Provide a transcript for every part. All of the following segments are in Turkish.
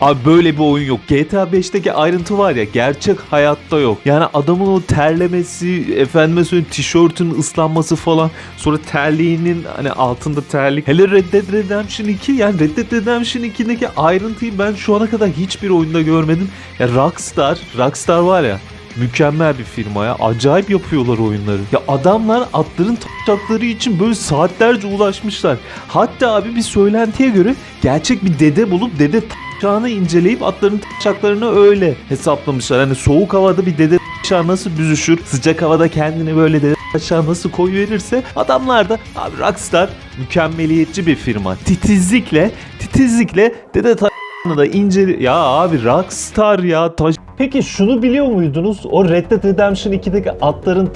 Abi böyle bir oyun yok. GTA 5'teki ayrıntı var ya gerçek hayatta yok. Yani adamın o terlemesi, efendime söyleyeyim tişörtün ıslanması falan. Sonra terliğinin hani altında terlik. Hele Red Dead Redemption 2 yani Red Dead Redemption 2'deki ayrıntıyı ben şu ana kadar hiçbir oyunda görmedim. Ya Rockstar, Rockstar var ya mükemmel bir firma ya. Acayip yapıyorlar oyunları. Ya adamlar atların taşakları için böyle saatlerce ulaşmışlar. Hatta abi bir söylentiye göre gerçek bir dede bulup dede taşağını inceleyip atların taşaklarını öyle hesaplamışlar. Hani soğuk havada bir dede taşağı nasıl büzüşür, sıcak havada kendini böyle dede taşağı nasıl koyuverirse adamlar da abi Rockstar mükemmeliyetçi bir firma. Titizlikle, titizlikle dede taşağını da inceli... Ya abi Rockstar ya taş... Peki şunu biliyor muydunuz? O Red Dead Redemption 2'deki atların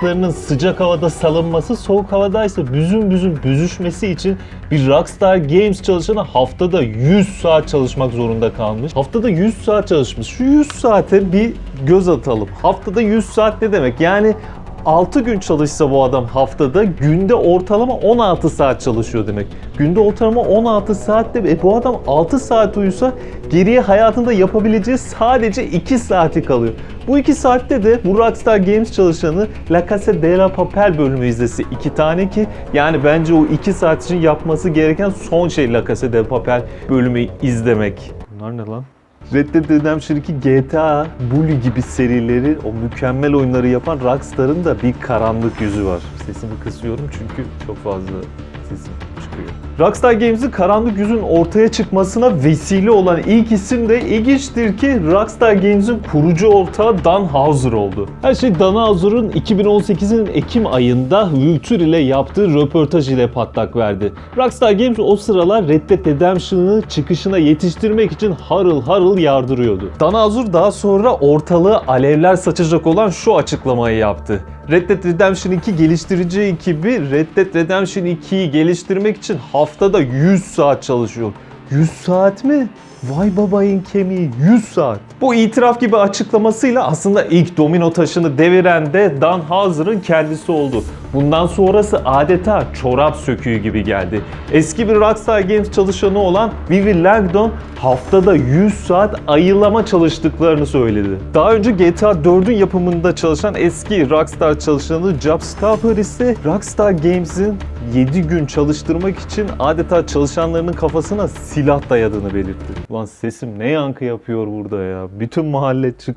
taşlarının sıcak havada salınması, soğuk havadaysa büzün büzün büzüşmesi için bir Rockstar Games çalışanı haftada 100 saat çalışmak zorunda kalmış. Haftada 100 saat çalışmış. Şu 100 saate bir göz atalım. Haftada 100 saat ne demek? Yani 6 gün çalışsa bu adam haftada günde ortalama 16 saat çalışıyor demek. Günde ortalama 16 saatte e bu adam 6 saat uyusa geriye hayatında yapabileceği sadece 2 saati kalıyor. Bu 2 saatte de bu Rockstar Games çalışanı La Casa de la Papel bölümü izlesi 2 tane ki yani bence o 2 saat için yapması gereken son şey La Casa de Papel bölümü izlemek. Bunlar ne lan? Red Dead Redemption 2, GTA, Bully gibi serileri, o mükemmel oyunları yapan Rockstar'ın da bir karanlık yüzü var. Sesimi kısıyorum çünkü çok fazla sesim çıkıyor. Rockstar Games'in karanlık yüzün ortaya çıkmasına vesile olan ilk isim de ilginçtir ki Rockstar Games'in kurucu ortağı Dan Houser oldu. Her şey Dan Houser'ın 2018'in Ekim ayında Vulture ile yaptığı röportaj ile patlak verdi. Rockstar Games o sıralar Red Dead Redemption'ı çıkışına yetiştirmek için harıl harıl yardırıyordu. Dan Houser daha sonra ortalığı alevler saçacak olan şu açıklamayı yaptı. Red Dead Redemption 2 geliştirici ekibi Red Dead Redemption 2'yi geliştirmek için haftada 100 saat çalışıyor. 100 saat mi? Vay babayın kemiği 100 saat. Bu itiraf gibi açıklamasıyla aslında ilk domino taşını deviren de Dan Houser'ın kendisi oldu. Bundan sonrası adeta çorap söküğü gibi geldi. Eski bir Rockstar Games çalışanı olan Vivi Langdon haftada 100 saat ayılama çalıştıklarını söyledi. Daha önce GTA 4'ün yapımında çalışan eski Rockstar çalışanı Job Stopper ise Rockstar Games'in 7 gün çalıştırmak için adeta çalışanlarının kafasına silah dayadığını belirtti. Lan sesim ne yankı yapıyor burada ya. Bütün mahalle çık.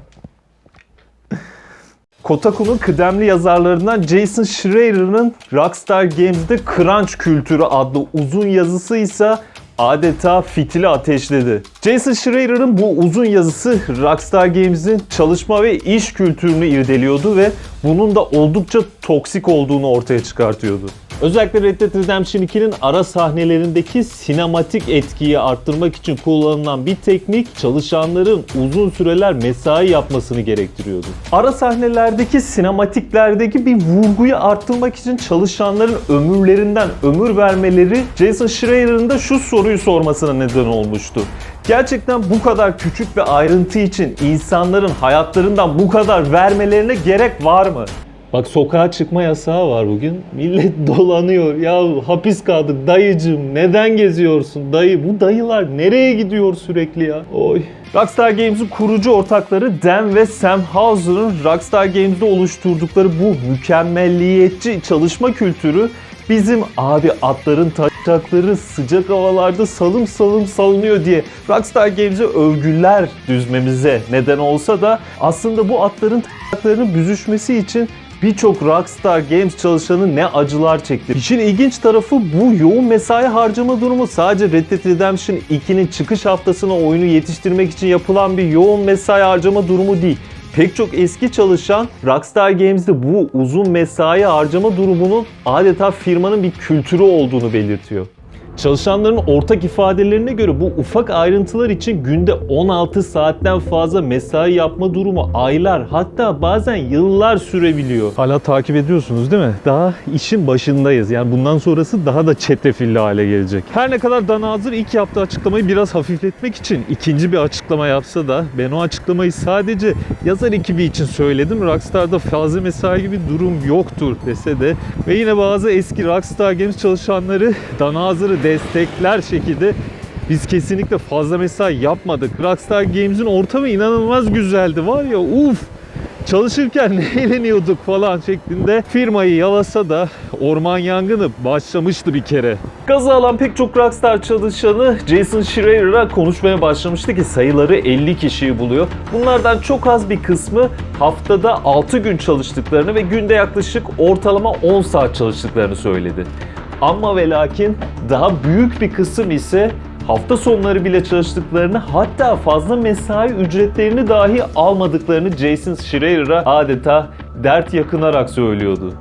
Kotaku'nun kıdemli yazarlarından Jason Schreier'ın Rockstar Games'de Crunch Kültürü adlı uzun yazısı ise adeta fitili ateşledi. Jason Schreier'ın bu uzun yazısı Rockstar Games'in çalışma ve iş kültürünü irdeliyordu ve bunun da oldukça toksik olduğunu ortaya çıkartıyordu. Özellikle Red Dead Redemption 2'nin ara sahnelerindeki sinematik etkiyi arttırmak için kullanılan bir teknik çalışanların uzun süreler mesai yapmasını gerektiriyordu. Ara sahnelerdeki sinematiklerdeki bir vurguyu arttırmak için çalışanların ömürlerinden ömür vermeleri Jason Schreier'ın da şu soruyu sormasına neden olmuştu. Gerçekten bu kadar küçük bir ayrıntı için insanların hayatlarından bu kadar vermelerine gerek var mı? Bak sokağa çıkma yasağı var bugün. Millet dolanıyor. Ya hapis kaldık dayıcım. Neden geziyorsun dayı? Bu dayılar nereye gidiyor sürekli ya? Oy. Rockstar Games'in kurucu ortakları Dan ve Sam Houser'ın Rockstar Games'de oluşturdukları bu mükemmelliyetçi çalışma kültürü bizim abi atların taşakları sıcak havalarda salım salım salınıyor diye Rockstar Games'e övgüler düzmemize neden olsa da aslında bu atların taşaklarının büzüşmesi için birçok Rockstar Games çalışanı ne acılar çekti. İşin ilginç tarafı bu yoğun mesai harcama durumu sadece Red Dead Redemption 2'nin çıkış haftasına oyunu yetiştirmek için yapılan bir yoğun mesai harcama durumu değil. Pek çok eski çalışan Rockstar Games'de bu uzun mesai harcama durumunun adeta firmanın bir kültürü olduğunu belirtiyor. Çalışanların ortak ifadelerine göre bu ufak ayrıntılar için günde 16 saatten fazla mesai yapma durumu aylar hatta bazen yıllar sürebiliyor. Hala takip ediyorsunuz değil mi? Daha işin başındayız. Yani bundan sonrası daha da çetrefilli hale gelecek. Her ne kadar Dan Hazır ilk yaptığı açıklamayı biraz hafifletmek için ikinci bir açıklama yapsa da ben o açıklamayı sadece yazar ekibi için söyledim. Rockstar'da fazla mesai gibi durum yoktur dese de ve yine bazı eski Rockstar Games çalışanları Dan Hazır'ı destekler şekilde Biz kesinlikle fazla mesai yapmadık. Rockstar Games'in ortamı inanılmaz güzeldi var ya uf. Çalışırken ne eğleniyorduk falan şeklinde firmayı yalasa da orman yangını başlamıştı bir kere. Gazı alan pek çok Rockstar çalışanı Jason Schreier'a konuşmaya başlamıştı ki sayıları 50 kişiyi buluyor. Bunlardan çok az bir kısmı haftada 6 gün çalıştıklarını ve günde yaklaşık ortalama 10 saat çalıştıklarını söyledi. Ama ve lakin daha büyük bir kısım ise hafta sonları bile çalıştıklarını hatta fazla mesai ücretlerini dahi almadıklarını Jason Schreier'a adeta dert yakınarak söylüyordu.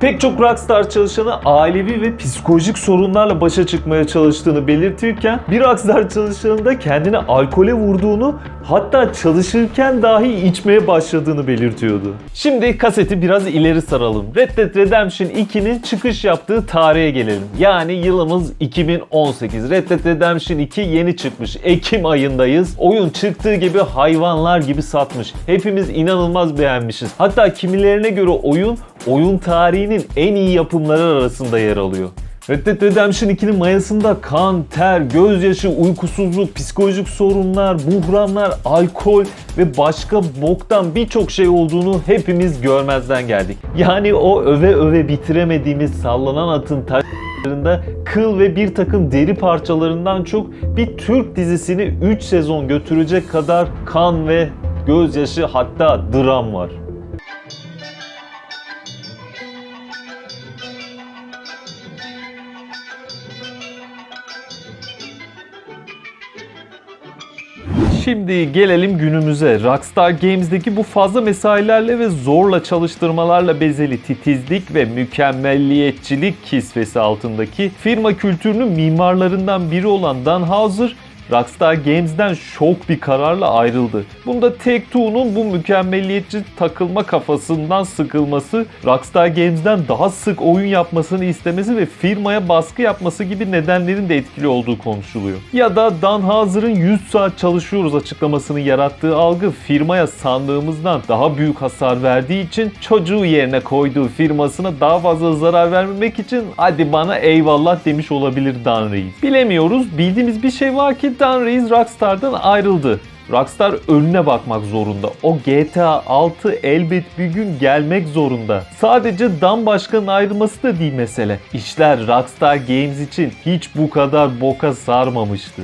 Pek çok Rockstar çalışanı ailevi ve psikolojik sorunlarla başa çıkmaya çalıştığını belirtirken bir Rockstar çalışanı da kendini alkole vurduğunu hatta çalışırken dahi içmeye başladığını belirtiyordu. Şimdi kaseti biraz ileri saralım. Red Dead Redemption 2'nin çıkış yaptığı tarihe gelelim. Yani yılımız 2018. Red Dead Redemption 2 yeni çıkmış. Ekim ayındayız. Oyun çıktığı gibi hayvanlar gibi satmış. Hepimiz inanılmaz beğenmişiz. Hatta kimilerine göre oyun oyun tarihinin en iyi yapımları arasında yer alıyor. Red Dead Redemption 2'nin mayasında kan, ter, gözyaşı, uykusuzluk, psikolojik sorunlar, buhranlar, alkol ve başka boktan birçok şey olduğunu hepimiz görmezden geldik. Yani o öve öve bitiremediğimiz sallanan atın taşlarında kıl ve bir takım deri parçalarından çok bir Türk dizisini 3 sezon götürecek kadar kan ve gözyaşı hatta dram var. Şimdi gelelim günümüze. Rockstar Games'deki bu fazla mesailerle ve zorla çalıştırmalarla bezeli titizlik ve mükemmelliyetçilik kisvesi altındaki firma kültürünün mimarlarından biri olan Dan Houser, Rockstar Games'den şok bir kararla ayrıldı. Bunda Take-Two'nun bu mükemmelliyetçi takılma kafasından sıkılması, Rockstar Games'den daha sık oyun yapmasını istemesi ve firmaya baskı yapması gibi nedenlerin de etkili olduğu konuşuluyor. Ya da Dan Houser'ın 100 saat çalışıyoruz açıklamasının yarattığı algı firmaya sandığımızdan daha büyük hasar verdiği için çocuğu yerine koyduğu firmasına daha fazla zarar vermemek için hadi bana eyvallah demiş olabilir Dan Reis. Bilemiyoruz. Bildiğimiz bir şey var ki Dan Reis Rockstar'dan ayrıldı. Rockstar önüne bakmak zorunda. O GTA 6 elbet bir gün gelmek zorunda. Sadece Dan Başkan'ın ayrılması da değil mesele. İşler Rockstar Games için hiç bu kadar boka sarmamıştı.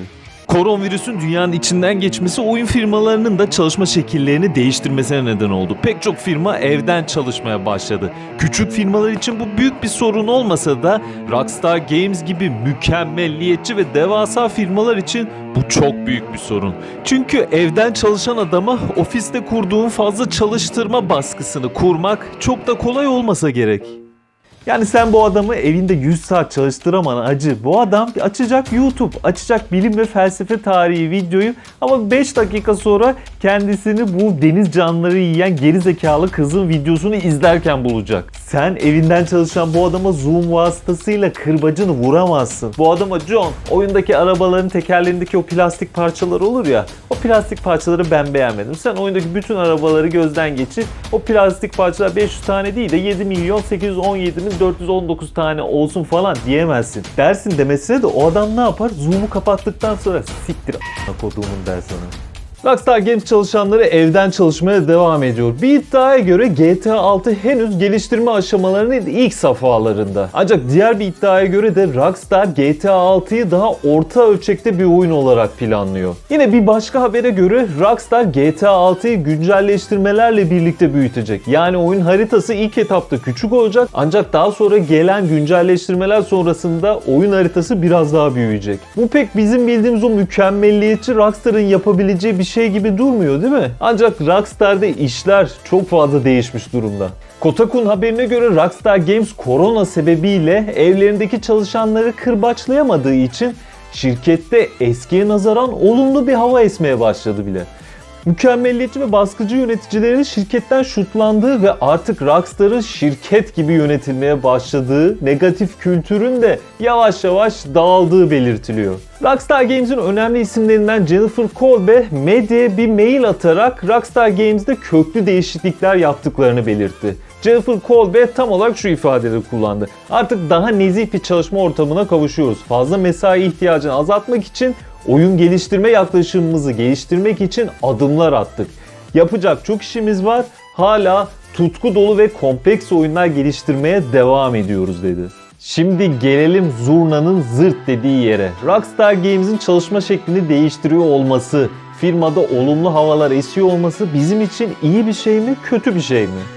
Koronavirüsün dünyanın içinden geçmesi oyun firmalarının da çalışma şekillerini değiştirmesine neden oldu. Pek çok firma evden çalışmaya başladı. Küçük firmalar için bu büyük bir sorun olmasa da Rockstar Games gibi mükemmelliyetçi ve devasa firmalar için bu çok büyük bir sorun. Çünkü evden çalışan adama ofiste kurduğun fazla çalıştırma baskısını kurmak çok da kolay olmasa gerek. Yani sen bu adamı evinde 100 saat çalıştıraman acı. Bu adam açacak YouTube, açacak bilim ve felsefe tarihi videoyu ama 5 dakika sonra kendisini bu deniz canlıları yiyen geri zekalı kızın videosunu izlerken bulacak. Sen evinden çalışan bu adama zoom vasıtasıyla kırbacını vuramazsın. Bu adama John oyundaki arabaların tekerlerindeki o plastik parçalar olur ya o plastik parçaları ben beğenmedim. Sen oyundaki bütün arabaları gözden geçir. O plastik parçalar 500 tane değil de 7 milyon 817 bin 419 tane olsun falan diyemezsin. Dersin demesine de o adam ne yapar? Zoom'u kapattıktan sonra siktir a**ına koduğumun der sana. Rockstar Games çalışanları evden çalışmaya devam ediyor. Bir iddiaya göre GTA 6 henüz geliştirme aşamalarının ilk safhalarında. Ancak diğer bir iddiaya göre de Rockstar GTA 6'yı daha orta ölçekte bir oyun olarak planlıyor. Yine bir başka habere göre Rockstar GTA 6'yı güncelleştirmelerle birlikte büyütecek. Yani oyun haritası ilk etapta küçük olacak ancak daha sonra gelen güncelleştirmeler sonrasında oyun haritası biraz daha büyüyecek. Bu pek bizim bildiğimiz o mükemmelliyetçi Rockstar'ın yapabileceği bir şey gibi durmuyor değil mi? Ancak Rockstar'da işler çok fazla değişmiş durumda. Kotaku'nun haberine göre Rockstar Games korona sebebiyle evlerindeki çalışanları kırbaçlayamadığı için şirkette eskiye nazaran olumlu bir hava esmeye başladı bile. Mükemmelliyetçi ve baskıcı yöneticilerin şirketten şutlandığı ve artık Rockstar'ın şirket gibi yönetilmeye başladığı negatif kültürün de yavaş yavaş dağıldığı belirtiliyor. Rockstar Games'in önemli isimlerinden Jennifer Kolbe medyaya bir mail atarak Rockstar Games'de köklü değişiklikler yaptıklarını belirtti. Jennifer Colbe tam olarak şu ifadeleri kullandı. Artık daha nezih bir çalışma ortamına kavuşuyoruz. Fazla mesai ihtiyacını azaltmak için oyun geliştirme yaklaşımımızı geliştirmek için adımlar attık. Yapacak çok işimiz var. Hala tutku dolu ve kompleks oyunlar geliştirmeye devam ediyoruz dedi. Şimdi gelelim Zurna'nın zırt dediği yere. Rockstar Games'in çalışma şeklini değiştiriyor olması, firmada olumlu havalar esiyor olması bizim için iyi bir şey mi, kötü bir şey mi?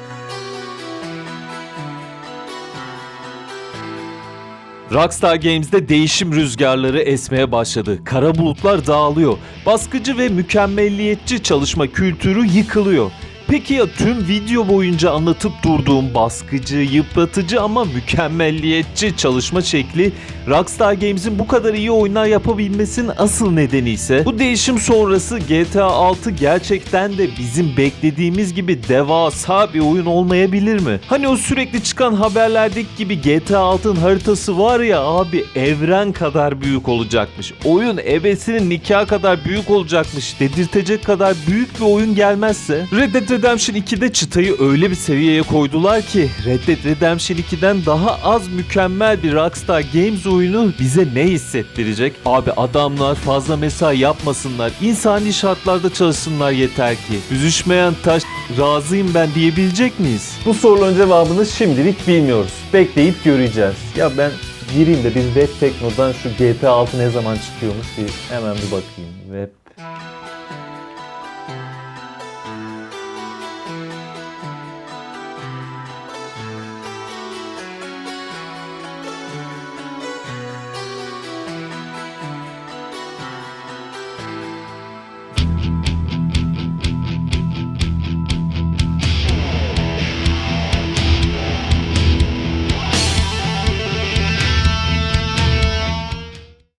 Rockstar Games'de değişim rüzgarları esmeye başladı. Kara bulutlar dağılıyor. Baskıcı ve mükemmelliyetçi çalışma kültürü yıkılıyor. Peki ya tüm video boyunca anlatıp durduğum baskıcı, yıpratıcı ama mükemmelliyetçi çalışma şekli Rockstar Games'in bu kadar iyi oyunlar yapabilmesinin asıl nedeni ise bu değişim sonrası GTA 6 gerçekten de bizim beklediğimiz gibi devasa bir oyun olmayabilir mi? Hani o sürekli çıkan haberlerdeki gibi GTA 6'ın haritası var ya abi evren kadar büyük olacakmış. Oyun ebesinin nikah kadar büyük olacakmış dedirtecek kadar büyük bir oyun gelmezse Red Dead Redemption 2'de çıtayı öyle bir seviyeye koydular ki Red Dead Redemption 2'den daha az mükemmel bir Rockstar Games oyunu bize ne hissettirecek? Abi adamlar fazla mesai yapmasınlar, insani şartlarda çalışsınlar yeter ki. Büzüşmeyen taş razıyım ben diyebilecek miyiz? Bu soruların cevabını şimdilik bilmiyoruz. Bekleyip göreceğiz. Ya ben gireyim de bir Web Tekno'dan şu GTA 6 ne zaman çıkıyormuş bir hemen bir bakayım. Web